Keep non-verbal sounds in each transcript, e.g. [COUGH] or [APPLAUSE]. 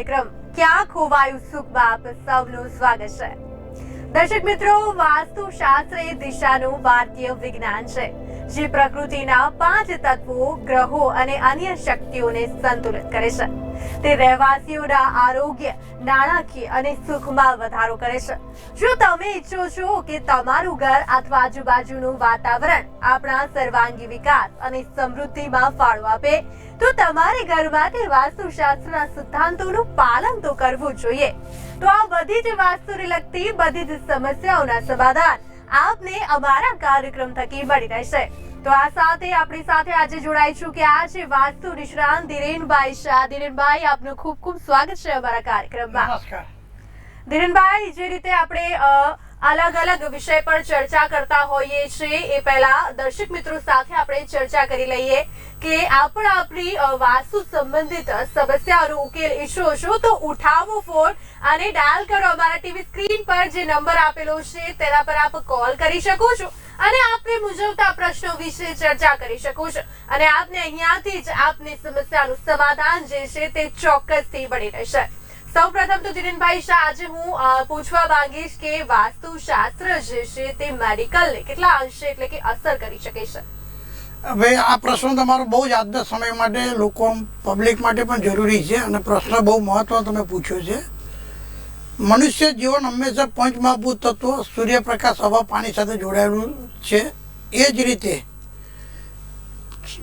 કાર્યક્રમ ક્યાં ખોવાયું? સુખમાં આપ સૌનું સ્વાગત છે. દર્શક મિત્રો વાસ્તુ શાસ્ત્ર એ દિશાનું ભારતીય વિજ્ઞાન છે. જે પ્રકૃતિના પાંચ તત્વો, ગ્રહો અને અન્ય શક્તિઓને સંતુલિત કરે છે. તે રહેવાસીઓના આરોગ્ય, નાણાકીય અને સુખમાં વધારો કરે છે. જો તમે ઈચ્છો છો કે તમારું ઘર અથવા આજુબાજુનું વાતાવરણ આપણા સર્વાંગી વિકાસ અને સમૃદ્ધિમાં ફાળો આપે, તો તમારે ઘર માટે વાસ્તુશાસ્ત્રના સિદ્ધાંતોનું પાલન તો કરવું જોઈએ. તો આ બધી જ વાસ્તુને લગતી બધી જ સમસ્યાઓના સમાધાન આપને અમારા કાર્યક્રમ થકી મળી રહેશે. તો આ સાથે આપણી સાથે આજે જોડાઈ છું કે આ છે વાસ્તુ નિષ્ણાંત ધીરેનભાઈ શાહ. ધીરેનભાઈ આપનું ખૂબ ખૂબ સ્વાગત છે અમારા કાર્યક્રમમાં. ધીરેનભાઈ જે રીતે આપણે અલગ અલગ વિષય પર ચર્ચા કરતા હોઈએ છીએ એ પહેલા દર્શક મિત્રો સાથે આપણે ચર્ચા કરી લઈએ કે આપણે આપણી વાસ્તુ સંબંધિત સમસ્યાઓનો ઉકેલ ઈચ્છો છો તો ઉઠાવો ફોન અને ડાયલ કરો. અમારા ટીવી સ્ક્રીન પર જે નંબર આપેલો છે તેના પર આપ કોલ કરી શકો છો. અને આપને મૂંઝવતા પ્રશ્નો વિશે ચર્ચા કરી શકો છો. અને આપને અહીંયાથી જ આપની સમસ્યાનું સમાધાન જે છે તે ચોક્કસથી મળી રહેશે. સૌપ્રથમ તો ધીરેનભાઈ શાહ, આજે હું પૂછવા માંગીશ કે વાસ્તુશાસ્ત્ર જે છે તે મેડિકલને કેટલા અંશે એટલે કે અસર કરી શકે છે? હવે આ પ્રશ્ન તમારો બહુ જ આજના સમય માટે લોકો પબ્લિક માટે પણ જરૂરી છે અને પ્રશ્ન બહુ મહત્વ તમે પૂછ્યો છે. મનુષ્ય જીવન હંમેશા પંચમહાભૂત તત્વો, સૂર્યપ્રકાશ, હવા, પાણી સાથે જોડાયેલું છે. એ જ રીતે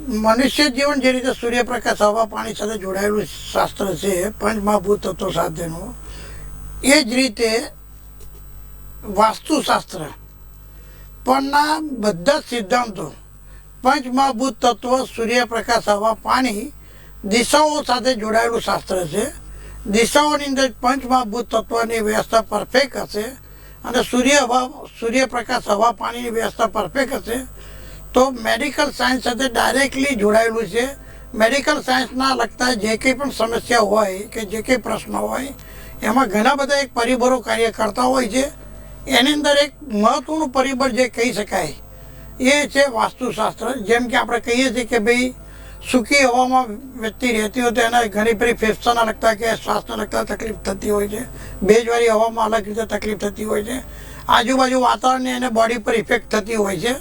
મનુષ્ય જીવન જે રીતે સૂર્યપ્રકાશ, હવા, પાણી સાથે જોડાયેલું શાસ્ત્ર છે પંચમહાભૂત તત્વો સાથેનું, એ જ રીતે વાસ્તુશાસ્ત્ર. પરના બધા સિદ્ધાંતો પંચમહાભૂત તત્વ, સૂર્યપ્રકાશ, હવા, પાણી, દિશાઓ સાથે જોડાયેલું શાસ્ત્ર છે. દિશાઓની અંદર પંચમહાભૂત તત્વની વ્યવસ્થા પરફેક્ટ હશે અને સૂર્ય હવા, સૂર્યપ્રકાશ હવા પાણીની વ્યવસ્થા પરફેક્ટ હશે. તો મેડિકલ સાયન્સ સાથે ડાયરેક્ટલી જોડાયેલું છે. મેડિકલ સાયન્સના લગતા જે કંઈ પણ સમસ્યા હોય કે જે કંઈ પ્રશ્ન હોય, એમાં ઘણા બધા એક પરિબળો કાર્ય કરતા હોય છે. એની અંદર એક મહત્ત્વનું પરિબળ જે કહી શકાય એ છે વાસ્તુશાસ્ત્ર. જેમ કે આપણે કહીએ છીએ કે ભાઈ સૂકી હવામાં વ્યક્તિ રહેતી હોય તો એને ઘણી બધી ફેફસાના લગતા કે શ્વાસના લગતા તકલીફ થતી હોય છે. ભેજવાળી હવામાં અલગ રીતે તકલીફ થતી હોય છે. આજુબાજુ વાતાવરણની એને બોડી પર ઇફેક્ટ થતી હોય છે.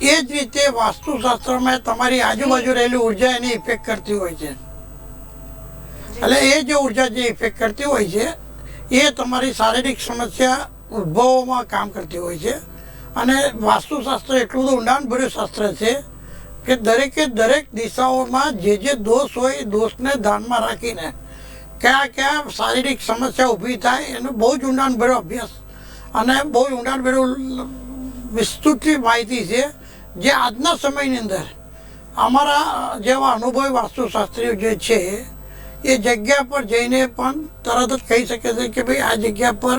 એ જ રીતે વાસ્તુશાસ્ત્રમાં તમારી આજુબાજુ રહેલી ઊર્જા એની ઇફેક્ટ કરતી હોય છે. એટલે એ જે ઊર્જા જે ઇફેક્ટ કરતી હોય છે, એ તમારી શારીરિક સમસ્યા ઉદ્ભવોમાં કામ કરતી હોય છે. અને વાસ્તુશાસ્ત્ર એટલું બધું ઊંડાણભર્યું શાસ્ત્ર છે કે દરેકે દરેક દિશાઓમાં જે જે દોષ હોય એ દોષને ધ્યાનમાં રાખીને કયા કયા શારીરિક સમસ્યા ઊભી થાય એનો બહુ જ ઊંડાણભર્યો અભ્યાસ અને બહુ જ ઊંડાણભર્યું વિસ્તૃત માહિતી છે જે આજના સમયની અંદર અમારા જેવા અનુભવી વાસ્તુશાસ્ત્રીઓ જે છે એ જગ્યા પર જઈને પણ તરત જ કહી શકે છે કે ભાઈ આ જગ્યા પર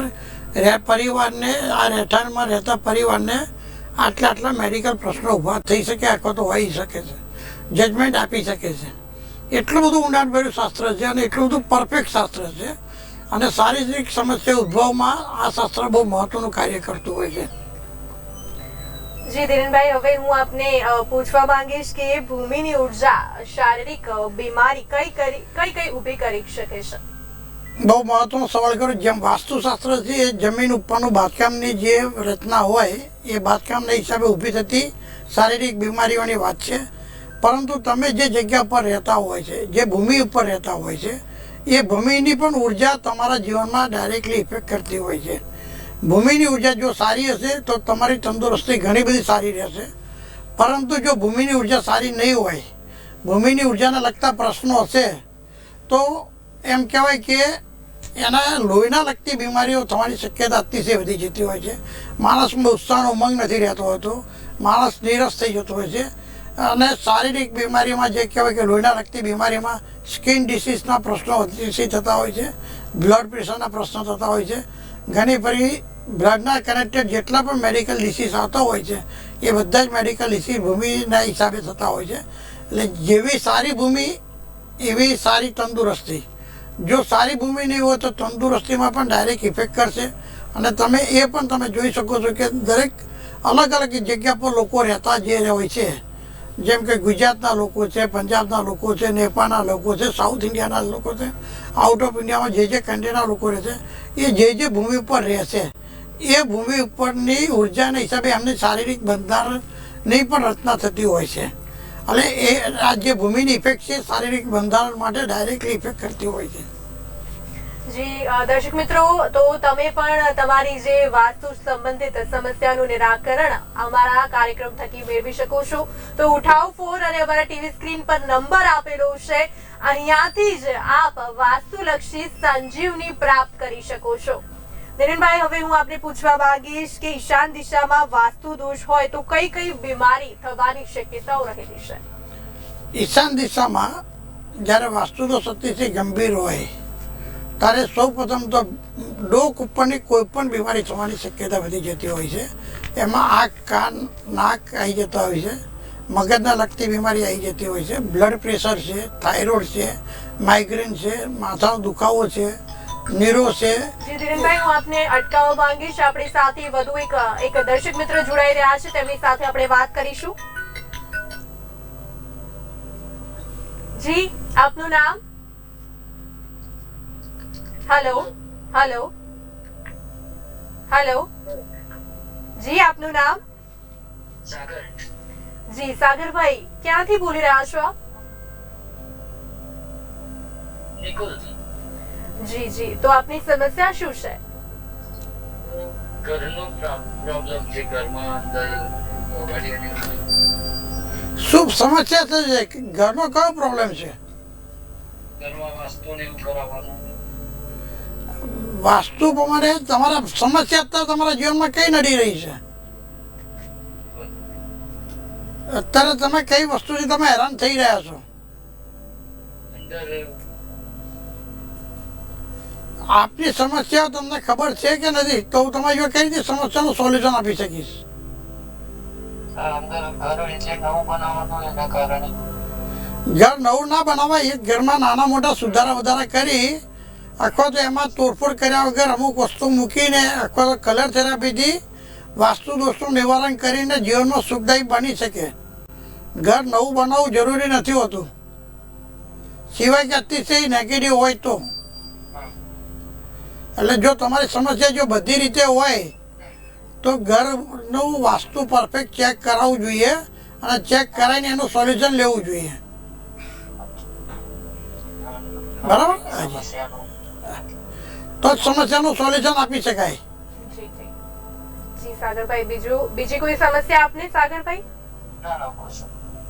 રહે પરિવારને, આ રહેઠાણમાં રહેતા પરિવારને આટલા આટલા મેડિકલ પ્રશ્નો ઊભા થઈ શકે અથવા તો હોઈ શકે છે. જજમેન્ટ આપી શકે છે. એટલું બધું ઊંડાણભર્યું શાસ્ત્ર છે અને એટલું બધું પરફેક્ટ શાસ્ત્ર છે. અને શારીરિક સમસ્યા ઉદ્ભવમાં આ શાસ્ત્ર બહુ મહત્વનું કાર્ય કરતું હોય છે. જી, ધીરેનભાઈ, હવે હું આપને પૂછવા માંગીશ કે ભૂમિની ઊર્જા શારીરિક બીમારી કઈ કઈ કઈ ઊભી કરી શકે છે? બહુ મહત્વનો સવાલ કર્યો. જેમ વાસ્તુશાસ્ત્ર છે, એ જમીન ઉપરનું બાંધકામની જે રચના હોય, એ બાંધકામના હિસાબે ઊભી થતી શારીરિક બીમારીઓની વાત છે. પરંતુ તમે જે જગ્યા પર રહેતા હોય છે, જે ભૂમિ ઉપર રહેતા હોય છે, એ ભૂમિની પણ ઊર્જા તમારા જીવનમાં ડાયરેક્ટલી ઇફેક્ટ કરતી હોય છે. ભૂમિની ઊર્જા જો સારી હશે, તો તમારી તંદુરસ્તી ઘણી બધી સારી રહેશે. પરંતુ જો ભૂમિની ઊર્જા સારી નહીં હોય, ભૂમિની ઉર્જાને લગતા પ્રશ્નો હશે, તો એમ કહેવાય કે એના લોહીના લગતી બીમારીઓ થવાની શક્યતા અતિશય વધી જતી હોય છે. માણસમાં ઉત્સાહનો ઉમંગ નથી રહેતો હોતો. માણસ નિરસ થઈ જતો હોય છે. અને શારીરિક બીમારીમાં જે કહેવાય કે લોહીના લગતી બીમારીમાં સ્કિન ડિસીઝના પ્રશ્નો અતિશય થતા હોય છે. બ્લડ પ્રેશરના પ્રશ્નો થતા હોય છે. ઘણી ફરી બ્લડના કનેક્ટેડ જેટલા પણ મેડિકલ ડિસીઝ આવતા હોય છે, એ બધા જ મેડિકલ ડિસીઝ ભૂમિના હિસાબે થતા હોય છે. એટલે જેવી સારી ભૂમિ, એવી સારી તંદુરસ્તી. જો સારી ભૂમિ નહીં હોય તો તંદુરસ્તીમાં પણ ડાયરેક્ટ ઇફેક્ટ કરશે. અને તમે એ પણ તમે જોઈ શકો છો કે દરેક અલગ અલગ જગ્યા પર લોકો રહેતા જે હોય છે. જેમ કે ગુજરાતના લોકો છે, પંજાબના લોકો છે, નેપાળના લોકો છે, સાઉથ ઇન્ડિયાના લોકો છે, આઉટ ઓફ ઇન્ડિયામાં જે જે કન્ટ્રીના લોકો રહે છે, એ જે જે ભૂમિ ઉપર રહેશે. એ ભૂમિ ઉપરની ઉર્જાના હિસાબે એમની શારીરિક બંધારણની પણ રચના થતી હોય છે. અને એ રાજ્ય ભૂમિની ઇફેક્ટ છે, શારીરિક બંધારણ માટે ડાયરેક્ટલી ઇફેક્ટ કરતી હોય છે. જી દર્શક મિત્રો, તો તમે પણ તમારી જે વાસ્તુ સંબંધિત સમસ્યાનું નિરાકરણ અમારા કાર્યક્રમ થકી મેળવી શકો છો. તો ઉઠાવ ફોન અને અમારા ટીવી સ્ક્રીન પર નંબર આપેલો છે. અહીંયાથી જ આપ વાસ્તુલક્ષી સંજીવની પ્રાપ્ત કરી શકો છો. દિનેનભાઈ હવે હું આપને પૂછવા માંગીશ કે ઈશાન દિશામાં વાસ્તુ દોષ હોય તો કઈ કઈ બીમારી થવાની શક્યતાઓ રહેલી છે? ઈશાન દિશામાં જ્યારે વાસ્તુ દોષ અતિશય ગંભીર હોય, ત્યારે સૌ પ્રથમ તો ડોક ઉપરની કોઈ પણ બીમારી થવાની શક્યતા વધી જતી હોય છે. એમાં આંખ, કાન, નાક આવી જતા હોય છે. મગજના લગતી બીમારી આવી જતી હોય છે. બ્લડ પ્રેશર છે, થાઇરોઇડ છે, માઇગ્રેન છે, માથાનો દુખાવો છે. નીરો છે. ધીરેનભાઈ હું આપને અટકાવવા માંગીશ. આપણી સાથે વધુ એક એક દર્શક મિત્ર જોડાઈ રહ્યા છે. તેમની સાથે આપણે વાત કરીશું. જી આપનું નામ? Hello hello hello. જી આપનું નામ? સાગર. જી સાગરભાઈ ક્યાંથી બોલી રહ્યા છો આપ? નિકુલ જી જી. તો આપની સમસ્યા શું છે? ઘરનો પ્રોબ્લેમ છે ઘરમાં અંદર શું સમસ્યા છે જે કે ઘરનો કયો પ્રોબ્લેમ છે? વાસ્તુ પ્રમાણે તમારા સમસ્યા અત્યારે તમારા જીવનમાં કઈ નડી રહી છે? અત્યારે તમે કઈ વસ્તુથી તમે હેરાન થઈ રહ્યા છો? અંદર આપની સમસ્યા તમને ખબર છે કે નથી તો હું તમારી જોડે કઈ રીતે સમસ્યાનું સોલ્યુશન આપી શકીશ? ઘર નવું ના બનાવવા એ ઘરમાં નાના મોટા સુધારા વધારા કરી અથવા તો એમાં તોડફોડ કર્યા વગર અમુક વસ્તુ મૂકીને અથવા તો કલર થેરાપીથી વાસ્તુ દોષનું નિવારણ કરીને જીવનમાં સુખદાયી બની શકે. ઘર નવું બનાવવું જરૂરી નથી હોતું. સિવાય કે અતિશય નેગેટિવ હોય તો. એટલે જો તમારી સમસ્યા જો બધી રીતે હોય તો ઘરનું વાસ્તુ પરફેક્ટ ચેક કરાવવું જોઈએ અને ચેક કરાવીને એનું સોલ્યુશન લેવું જોઈએ. બરાબર? તો જ સમસ્યાનું સોલ્યુશન આપી શકાય. સાગરભાઈ બીજું બીજી કોઈ સમસ્યા આપને સાગરભાઈ?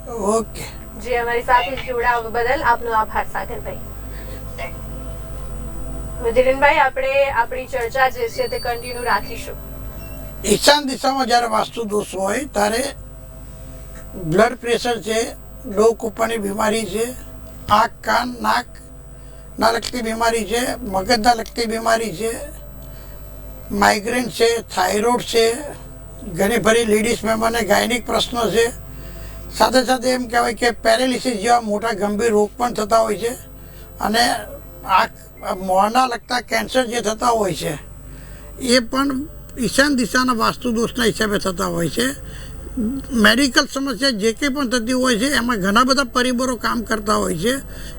ઓકે. જી અમારી સાથે જોડાવા બદલ આપનો આભાર સાગરભાઈ. ધીરેનભાઈ આપણે આપણી ચર્ચા જે છે તે કન્ટિન્યુ રાખીશું. ઈશાન દિશામાં જ્યારે વાસ્તુ દોષ હોય, ત્યારે બ્લડ પ્રેશર છે, ડોક ઉપરની બીમારી છે, આંખ, કાન, નાક, ના લગતી બીમારી છે, મગજના લગતી બીમારી છે માઇગ્રેન છે થાઇરોઇડ છે ઘણી ફરી લેડીઝ મેમ્બરને ગાયનિક પ્રશ્નો છે. સાથે સાથે એમ કહેવાય કે પેરેલિસિસ જેવા મોટા ગંભીર રોગ પણ થતા હોય છે. અને આંખ મોંના લગતા કેન્સર જે થતા હોય છે, એ પણ ઈશાન દિશાના વાસ્તુ દોષના હિસાબે થતા હોય છે. મેડિકલ સમસ્યા જે કંઈ પણ થતી હોય છે, એમાં ઘણા બધા પરિબળો કામ કરતા હોય છે.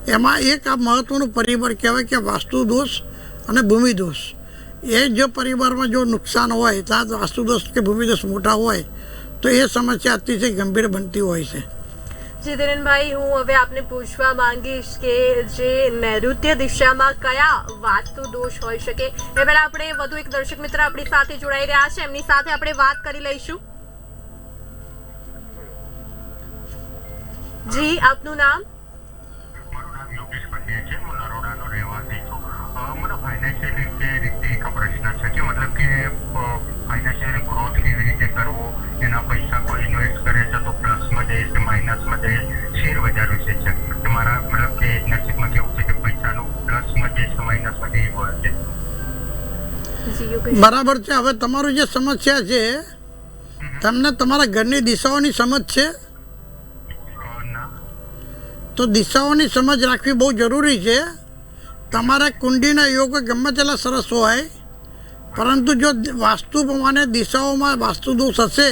એમાં એક આ મહત્ત્વનું પરિબળ કહેવાય કે વાસ્તુ દોષ અને ભૂમિદોષ. એ જો પરિવારમાં જો નુકસાન હોય ત્યાં વાસ્તુદોષ કે ભૂમિદોષ મોટા હોય, તો એ સમસ્યા અતિશય ગંભીર બનતી હોય છે. જી ધીરેનભાઈ હું હવે આપને પૂછવા માંગીશ કે જે નૈઋત્ય દિશામાં કયા વાસ્તુ દોષ હોઈ શકે? એ પહેલાં આપણે વધુ એક દર્શક મિત્ર આપણી સાથે જોડાઈ રહ્યા છે. એમની સાથે આપણે વાત કરી લઈશું. જી, આપનું નામ? મારું નામ યોગેશ રીતે એક પ્રશ્ન છે કે મતલબ કે ફાઇનાન્શિયલ ગ્રોથ કેવી રીતે કરવો એના પૈસા કોઈ ઇન્વેસ્ટ કરે છે તો પ્લસમાં જાય કે માઇનસમાં જાય શેર બજાર વિશે છે તમારા મતલબ કે નસીબમાં કેવું છે કે પૈસાનું પ્લસમાં જાય કે માઇનસમાં જાય એવું છે. બરાબર છે. હવે તમારું જે સમસ્યા છે તમને તમારા ઘરની દિશાઓની સમજ છે? તો દિશાઓની સમજ રાખવી બહુ જરૂરી છે. તમારા કુંડીના યોગ ગમે તેટલા સરસ હોય પરંતુ જો વાસ્તુ પ્રમાણે દિશાઓમાં વાસ્તુ દોષ હશે,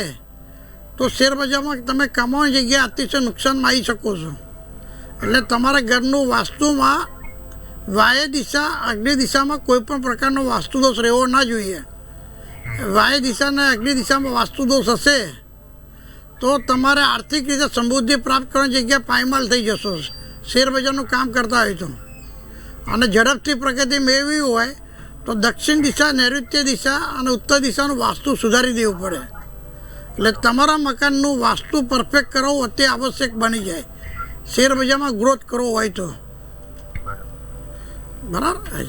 તો શેર બજારમાં તમે કમાવાની જગ્યાએ અતિશય નુકસાનમાં આવી શકો છો. એટલે તમારા ઘરનું વાસ્તુમાં વાય દિશા, અગ્નિ દિશામાં કોઈ પણ પ્રકારનો વાસ્તુ દોષ રહેવો ના જોઈએ. વાય દિશાને અગ્નિ દિશામાં વાસ્તુ દોષ હશે, તો તમારે આર્થિક રીતે સમૃદ્ધિ પ્રાપ્ત કરવાની જગ્યાએ પાયમાલ થઈ જશો. શેર બજારનું કામ કરતા હોય તો. અને ઝડપથી પ્રગતિ મેળવી હોય તો દક્ષિણ દિશા નૈઋત્ય દિશા અને ઉત્તર દિશાનું વાસ્તુ સુધારી દેવું પડે. એટલે તમારા મકાનનું વાસ્તુ પરફેક્ટ કરવું અતિ આવશ્યક બની જાય. શેર બજારમાં ગ્રોથ કરવો હોય તો. બરાબર.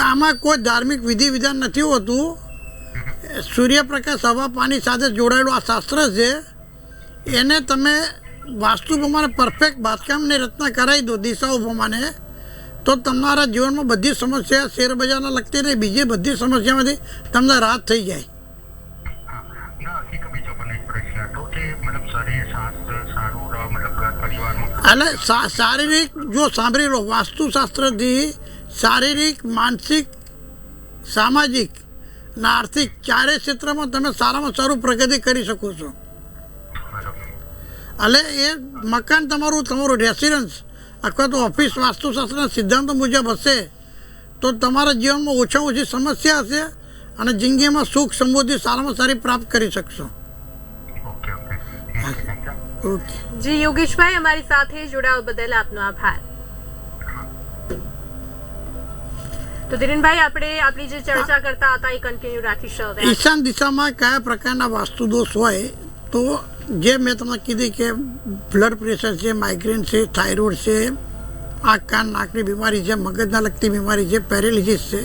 આમાં કોઈ ધાર્મિક વિધિ વિધાન નથી હોતું. સૂર્યપ્રકાશ હવા પાણી સાથે જોડાયેલું આ શાસ્ત્ર છે. એને તમે વાસ્તુ પ્રમાણે પરફેક્ટ બાંધકામની રચના કરાવી દો, દિશાઓ પ્રમાણે. તો તમારા જીવનમાં બધી સમસ્યા શેર બજારને લગતી નહીં બીજી બધી સમસ્યામાંથી તમને રાહત થઈ જાય. ના એક બીજો પણ એક પ્રશ્ન હતો કે મતલબ શરીર સ્વાસ્થ્ય સારું રહે મતલબ ઘર પરિવારનું એટલે શા- શારીરિક જો સાંભળી લો, વાસ્તુશાસ્ત્રથી શારીરિક, માનસિક, સામાજિક, અને આર્થિક ચારેય ક્ષેત્રમાં તમે સારામાં સારું પ્રગતિ કરી શકો છો. એટલે એ મકાન તમારું તમારું રેસિડન્સ અથવા તો ઓફિસ વાસ્તુશાસ્ત્રના સિદ્ધાંતો મુજબ હશે. તો તમારા જીવનમાં ઓછામાં ઓછી સમસ્યા હશે અને જિંદગીમાં સુખ સમૃદ્ધિ સારામાં સારી પ્રાપ્ત કરી શકશો. જી યોગેશભાઈ અમારી સાથે જોડાવા બદલ આપનો આભાર. તો ધીરેનભાઈ આપણે આપણી જે ચર્ચા કરતા હતા એ કન્ટિન્યુ રાખી હવે. ઈશાન દિશામાં કયા પ્રકારના વાસ્તુ દોષ હોય તો જે મેં તમને કીધી કે બ્લડ પ્રેશર છે માઇગ્રેન છે થાઇરોઇડ છે, આંખ, કાન, નાકની બીમારી છે, મગજના લગતી બીમારી છે પેરેલિસિસ છે,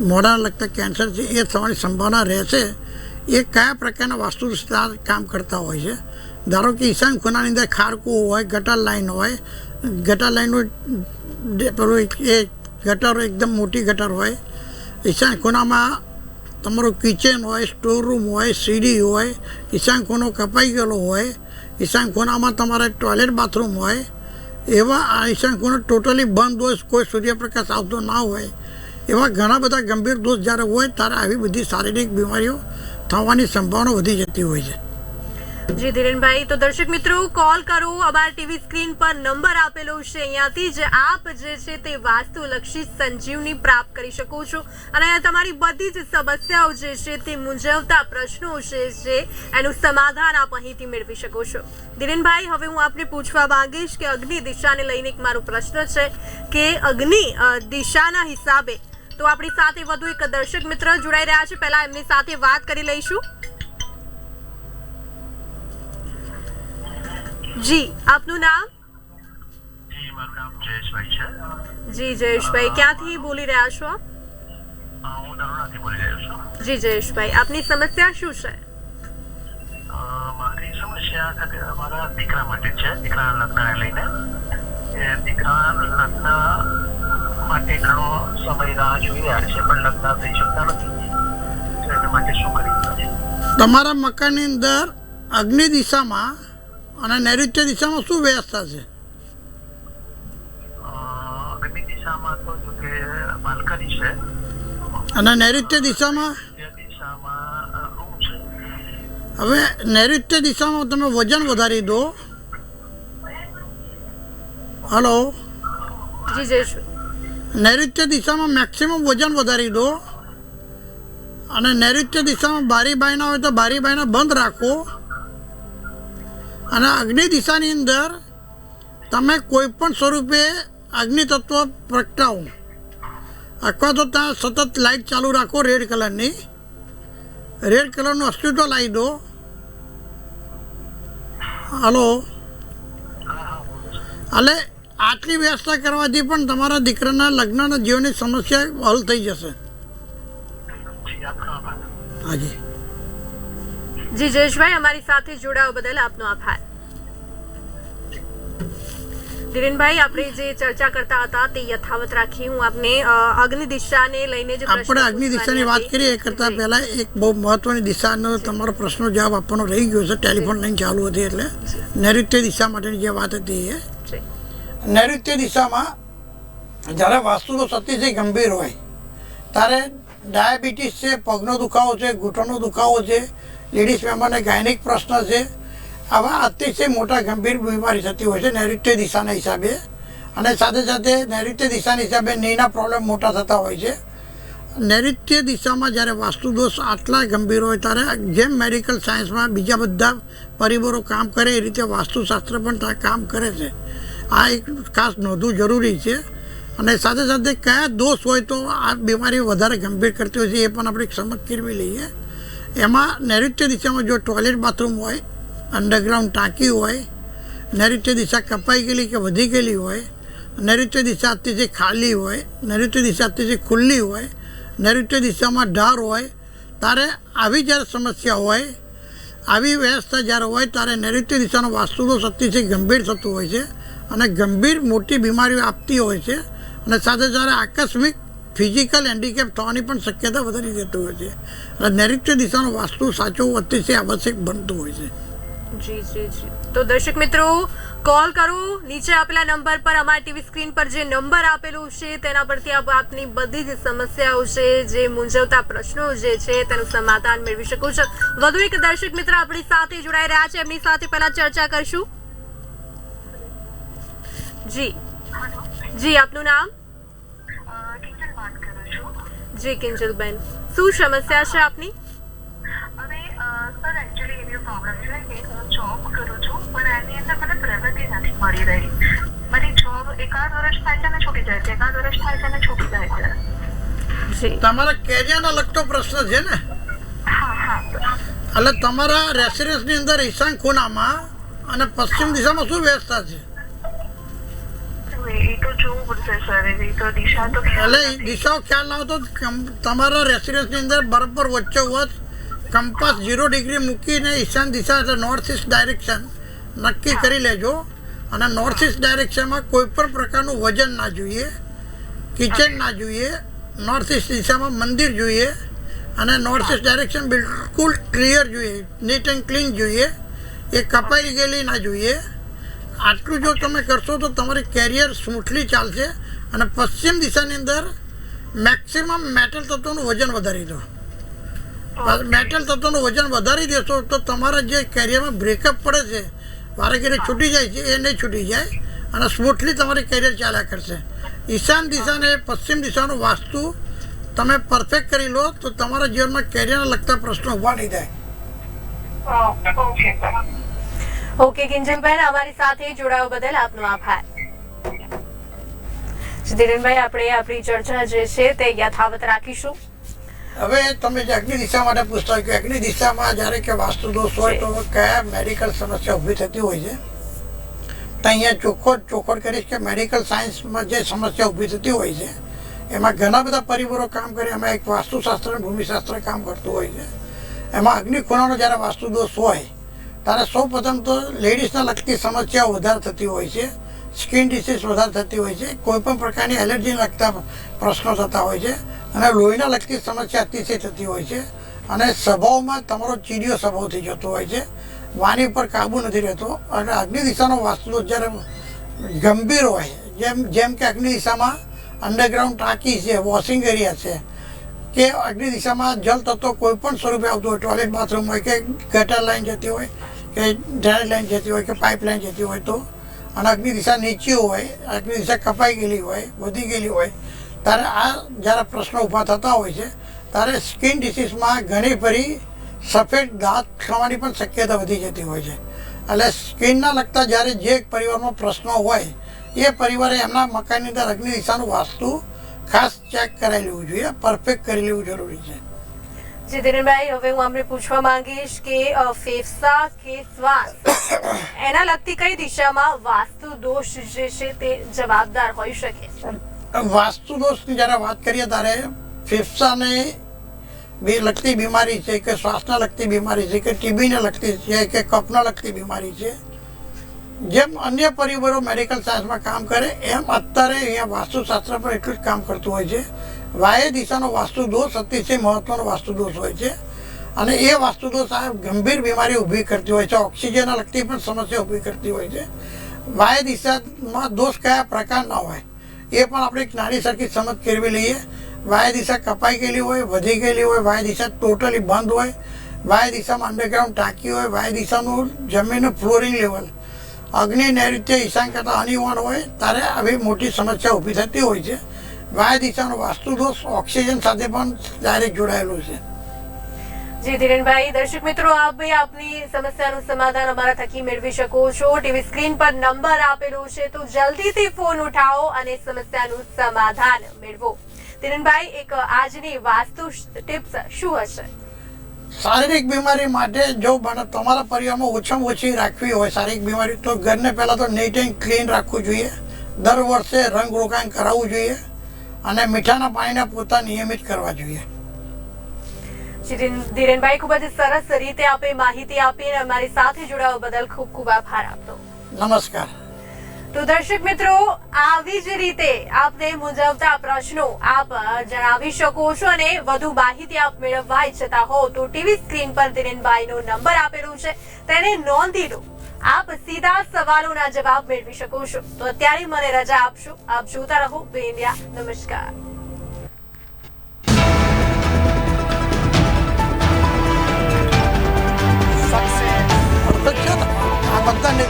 મોઢાના લગતા કેન્સર છે, એ થવાની સંભાવના રહેશે એ કયા પ્રકારના વાસ્તુ કામ કરતા હોય છે? ધારો કે ઈશાન ખૂણાની અંદર ખાડકું હોય, ગટર લાઈન હોય, ગટર લાઈનનું પેલું એ ગટર એકદમ મોટી ગટર હોય, ઈશાન ખૂણામાં તમારું કિચન હોય સ્ટોર રૂમ હોય સીડી હોય, ઈશાન ખૂણો કપાઈ ગયેલો હોય, ઈશાન ખૂણામાં તમારે ટોયલેટ બાથરૂમ હોય, એવા આ ઈશાન ખૂણો ટોટલી બંધ હોય, કોઈ સૂર્યપ્રકાશ આવતો ના હોય, એવા ઘણા બધા ગંભીર દોષ જ્યારે હોય, ત્યારે આવી બધી શારીરિક બીમારીઓ થવાની સંભાવના વધી જતી હોય છે. જી, ધીરેનભાઈ, તો દર્શક મિત્રો કોલ કરો. અમારા ટીવી સ્ક્રીન પર નંબર આપેલો છે. અહીંયાથી જે આપ જે છે તે વાસ્તુલક્ષી સંજીવની પ્રાપ્ત કરી શકો છો. અને અહીંયા તમારી બધી જ સમસ્યાઓ જે છે તે મૂંઝવતા પ્રશ્નો જે છે એનું સમાધાન આપ અહીંથી મેળવી શકો છો. ધીરેનભાઈ, હવે હું આપને પૂછવા માંગીશ કે અગ્નિ દિશાને લઈને એક મારો પ્રશ્ન છે કે અગ્નિ દિશાના હિસાબે તો આપણી સાથે વધુ એક દર્શક મિત્ર જોડાઈ રહ્યા છે. પહેલા એમની સાથે વાત કરી લઈશું. જી આપનું નામ? જી મારું નામ જયેશભાઈ છે. જી જયેશભાઈ ક્યાંથી બોલી રહ્યા છો? હું નરોડાથી બોલી રહ્યો છું. જી જયેશભાઈ આપની સમસ્યા શું છે? મારી સમસ્યા મારા દીકરા માટે છે દીકરાના લગ્નને લઈને. એ દીકરા લગ્ન માટે ઘણો સમય રાહ જોઈ રહ્યા છે પણ લગ્ન થઈ શકતા નથી. એના માટે શું કરી તમારા મકાનની અંદર અગ્નિ દિશામાં અને નૈઋત્ય દિશામાં શું વ્યવસ્થા છે? અ, અગ્નિ દિશામાં તો જો કે બાલ્કની છે. અને નૈઋત્ય દિશામાં? હવે નૈઋત્ય દિશામાં તમે વજન વધારી દો. હલો. નૈઋત્ય દિશામાં મેક્સિમમ વજન વધારી દો. અને નૈઋત્ય દિશામાં બારી બાયના હોય તો બારી બાયના બંધ રાખો. અને અગ્નિ દિશાની અંદર તમે કોઈ પણ સ્વરૂપે અગ્નિ તત્વ પ્રગટાવો. અથવા તો ત્યાં સતત લાઇટ ચાલુ રાખો રેડ કલરની. રેડ કલરનું અસ્તિત્વ લાવી દો. હલો. એટલે આટલી વ્યવસ્થા કરવાથી પણ તમારા દીકરાના લગ્નના જીવનની સમસ્યા હલ થઈ જશે. હાજી જી જયેશભાઈ અમારી સાથે જોડાવા બદલ આપનો આભાર. ધીરેનભાઈ આપણે જે ચર્ચા કરતા હતા તે યથાવત રાખી હું આપને અગ્નિ દિશાને લઈને જે આપણે અગ્નિ દિશાની વાત કરીએ કરતા પહેલા એક બહુ મહત્વની દિશાનો તમારો પ્રશ્નનો જવાબ આપવાનો રહી ગયો છે. ટેલિફોન લાઈન ચાલુ હતી એટલે. નૈઋત્ય દિશા માટેની જે વાત હતી એ. નૈઋત્ય દિશામાં જ્યારે વાસ્તુનો અતિશય ગંભીર હોય ત્યારે ડાયાબિટીસ છે પગનો દુખાવો છે ઘૂંટણનો દુખાવો છે લેડીઝ મેમ્બરને ગાયનિક પ્રશ્ન છે. આવા અતિશય મોટા ગંભીર બીમારી થતી હોય છે નૈઋત્ય દિશાના હિસાબે. અને સાથે સાથે નૈઋત્ય દિશાના હિસાબે નીના પ્રોબ્લેમ મોટા થતા હોય છે. નૈઋત્ય દિશામાં જ્યારે વાસ્તુદોષ આટલા ગંભીર હોય ત્યારે જેમ મેડિકલ સાયન્સમાં બીજા બધા પરિબળો કામ કરે, એ રીતે વાસ્તુશાસ્ત્ર પણ કામ કરે છે. આ એક ખાસ નોંધવું જરૂરી છે. અને સાથે સાથે કયા દોષ હોય તો આ બીમારી વધારે ગંભીર કરતી હોય છે એ પણ આપણે સમજ કેળવી લઈએ. એમાં નૈઋત્ય દિશામાં જો ટોયલેટ બાથરૂમ હોય અંડરગ્રાઉન્ડ ટાંકી હોય, નૈઋત્ય દિશા કપાઈ ગયેલી કે વધી ગયેલી હોય, નૈઋત્ય દિશા જે ખાલી હોય, નૈઋત્ય દિશા જે ખુલ્લી હોય, નૈઋત્ય દિશામાં ઢાર હોય ત્યારે આવી જ્યારે સમસ્યા હોય, આવી વ્યવસ્થા જ્યારે હોય, ત્યારે નૈઋત્ય દિશાનો વાસ્તુદોષ અતિશય ગંભીર થતું હોય છે અને ગંભીર મોટી બીમારીઓ આપતી હોય છે અને સાથે સાથે આકસ્મિક ફિઝિકલ હેન્ડીકેપ થવાની પણ શક્યતા વધારી જતી હોય છે. એટલે નૈઋત્ય દિશાનો વાસ્તુ સાચવવું અતિશય આવશ્યક બનતું હોય છે. જી જી જી. તો દર્શક મિત્રો કોલ કરો. નીચે આપેલા નંબર પર અમારા ટીવી સ્ક્રીન પર જે નંબર આપેલું છે, તેના પરથી આપ આપની બધી જ સમસ્યાઓ છે, જે મૂંઝવતા પ્રશ્નો જે છે, તેનું સમાધાન મેળવી શકો છો. વધુ એક દર્શક મિત્ર આપણી સાથે જોડાઈ રહ્યા છે. એમની સાથે પહેલા ચર્ચા કરશું. જી. જી, આપનું નામ? જી કિંજલબેન શું સમસ્યા છે આપની? હવે સર એકચ્યુઅલી એવી પ્રોબ્લેમ છે કે હું જોબ કરું છું પણ એની અંદર મને પ્રગતિ નથી મળી રહી. મારી જોબ એકાદ વર્ષ થાય છે ને છૂટી જાય છે. એકાદ વર્ષ થાય છે ને છૂટી જાય છે. તમારા કેરિયરનો લગતો પ્રશ્ન છે ને? હા હા એટલે તમારા રેસિડન્સની અંદર ઈશાન ખૂણામાં અને પશ્ચિમ દિશામાં શું વ્યવસ્થા છે? જોવું સર એવી તો દિશા તો એટલે દિશાઓ ખ્યાલ ના કમ- તમારા રેસિડન્સની અંદર બરાબર વચ્ચે વચ્ચ કંપાસ ઝીરો ડિગ્રી મૂકીને ઈશાન દિશા એટલે નોર્થ ઇસ્ટ ડાયરેક્શન નક્કી કરી લેજો. અને નોર્થ ઇસ્ટ ડાયરેક્શનમાં કોઈ પણ પ્રકારનું વજન ના જોઈએ કિચન ના જોઈએ નોર્થ ઇસ્ટ દિશામાં મંદિર જોઈએ અને નોર્થ ઇસ્ટ ડાયરેક્શન બિલકુલ ક્લિયર જોઈએ નીટ એન્ડ ક્લીન જોઈએ એ કપાઈ ગયેલી ના જોઈએ. આટલું જો તમે કરશો તો તમારી કેરિયર સ્મૂથલી ચાલશે અને પશ્ચિમ દિશાની અંદર મેક્સિમમ મેટલ તત્વોનું વજન વધારી દો. મેટલ તત્વોનું વજન વધારી દેશો તો તમારા જે કેરિયરમાં બ્રેકઅપ પડે છે વારે છૂટી જાય છે એ નહીં છૂટી જાય અને સ્મૂથલી તમારી કેરિયર ચાલ્યા કરશે. ઈશાન દિશાને પશ્ચિમ દિશાનું વાસ્તુ તમે પરફેક્ટ કરી લો તો તમારા જીવનમાં કેરિયરને લગતા પ્રશ્નો ઊભા નહીં થાય. ઓકે કિંજલબેન અમારી સાથે જોડાવા બદલ આપનો આભાર. ધીરેનભાઈ આપણે આપણી ચર્ચા જે છે તે યથાવત રાખીશું. હવે તમે જે અગ્નિ દિશા માટે પૂછતા કે અગ્નિ દિશામાં જ્યારે કે વાસ્તુ દોષ હોય તો કયા મેડિકલ સમસ્યા ઊભી થતી હોય છે? તો અહીંયા ચોખ્ખો ચોખ્ખોટ કરીશ કે મેડિકલ સાયન્સમાં જે સમસ્યા ઊભી થતી હોય છે, એમાં ઘણા બધા પરિબળો કામ કરે, એમાં એક વાસ્તુશાસ્ત્ર અને ભૂમિશાસ્ત્ર કામ કરતું હોય છે. એમાં અગ્નિ ખૂણાનો જ્યારે વાસ્તુ દોષ હોય ત્યારે સૌ પ્રથમ તો લેડીઝને લગતી સમસ્યાઓ વધારે થતી હોય છે. સ્કિન ડિસીઝ વધારે થતી હોય છે. કોઈપણ પ્રકારની એલર્જીને લગતા પ્રશ્નો થતા હોય છે. અને લોહીના લગતી સમસ્યા અતિશય થતી હોય છે. અને સ્વભાવમાં તમારો ચીડિયો સ્વભાવ થઈ જતો હોય છે. વાણી પર કાબુ નથી રહેતો. અને અગ્નિ દિશાનો વાસ્તુ જ્યારે ગંભીર હોય, જેમ જેમ કે અગ્નિ દિશામાં અંડરગ્રાઉન્ડ ટાંકી છે વોશિંગ એરિયા છે, કે અગ્નિ દિશામાં જલ તત્વો કોઈ પણ સ્વરૂપે આવતું હોય ટોયલેટ બાથરૂમ હોય કે ગટર લાઈન જતી હોય કે ડ્રાય લાઇન જતી હોય કે પાઇપ લાઈન જતી હોય તો અને અગ્નિ દિશા નીચી હોય, અગ્નિ દિશા કપાઈ ગયેલી હોય, વધી ગયેલી હોય, ત્યારે આ જ્યારે પ્રશ્નો ઊભા થતા હોય છે, ત્યારે સ્કિન ડિસીઝમાં ઘણી ફરી સફેદ દાંત થવાની પણ શક્યતા વધી જતી હોય છે. એટલે સ્કિનના લગતા જ્યારે જે પરિવારમાં પ્રશ્નો હોય, એ પરિવારે એમના મકાનની અંદર અગ્નિ દિશાનું વાસ્તુ ખાસ ચેક કરાવી લેવું જોઈએ પરફેક્ટ કરી લેવું જરૂરી છે. જી હવે હું અમને પૂછવા માંગીશ કે ફેફસા કે શ્વાસ? [COUGHS] એના લગતી કઈ દિશામાં વાસ્તુ દોષ જે છે તે જવાબદાર હોઈ શકે? વાસ્તુ દોષની જ્યારે વાત કરીએ ત્યારે ફેફસાને બી લગતી બીમારી છે કે શ્વાસને લગતી બીમારી છે કે ટીબીને લગતી છે કે કફને લગતી બીમારી છે. જેમ અન્ય પરિબળો મેડિકલ સાયન્સમાં કામ કરે એમ અત્યારે અહીંયા વાસ્તુશાસ્ત્ર પર એટલું જ કામ કરતું હોય છે. વાયુ દિશાનો વાસ્તુ દોષ અતિશય મહત્વનો વાસ્તુદોષ હોય છે. અને એ વાસ્તુદોષ આ ગંભીર બીમારી ઊભી કરતી હોય છે. ઓક્સિજનને લગતી પણ સમસ્યા ઊભી કરતી હોય છે. વાય દિશામાં દોષ કયા પ્રકારના હોય? એ પણ આપણે એક નાની સરખી સમજ કેળવી લઈએ. વાય દિશા કપાઈ ગયેલી હોય, વધી ગયેલી હોય, વાય દિશા ટોટલી બંધ હોય, વાય દિશામાં અંડરગ્રાઉન્ડ ટાંકી હોય, વાય દિશાનું જમીનનું ફ્લોરિંગ લેવલ, અગ્નિ નૈઋત્ય ઈશાન કરતાં અનિવણ હોય, ત્યારે આવી મોટી સમસ્યા ઊભી થતી હોય છે. વાય દિશાનો વાસ્તુ દોષ ઓક્સિજન સાથે પણ ડાયરેક્ટ જોડાયેલું છે. જી ધીરેનભાઈ દર્શક મિત્રો આપ બી આપની સમસ્યાનું સમાધાન અમારા થકી મેળવી શકો છો. ટીવી સ્ક્રીન પર નંબર આપેલો છે તો જલ્દીથી ફોન ઉઠાવો અને સમસ્યાનું સમાધાન મેળવો. ધીરેનભાઈ એક આજની વાસ્તુ ટિપ્સ શું હશે? શારીરિક બીમારી માટે જો બને તમારા પરિવારમાં ઓછામાં ઓછી રાખવી હોય શારીરિક બીમારી તો ઘરને પહેલાં તો નીટ એન્ડ ક્લીન રાખવું જોઈએ. દર વર્ષે રંગ રોકાણ કરાવવું જોઈએ. અને મીઠાના પાણીના પોતા નિયમિત કરવા જોઈએ. ધીરેનભાઈ ખૂબ જ સરસ રીતે આપે માહિતી આપી અને અમારી સાથે જોડાવા બદલ ખૂબ ખૂબ આભાર આપતો નમસ્કાર. તો દર્શક મિત્રો આવી જ રીતે આપને મૂંઝવતા પ્રશ્નો આપ જણાવી શકો છો અને વધુ માહિતી આપ મેળવવા ઈચ્છતા હો તો ટીવી સ્ક્રીન પર ધીરેનભાઈનો નંબર આપેલો છે. તેને નોંધી લો. આપ સીધા સવાલોના જવાબ મેળવી શકો છો. તો અત્યારે મને રજા આપશો. આપ જોતા રહો. બે ઇન્ડિયા, નમસ્કાર. આ બધાને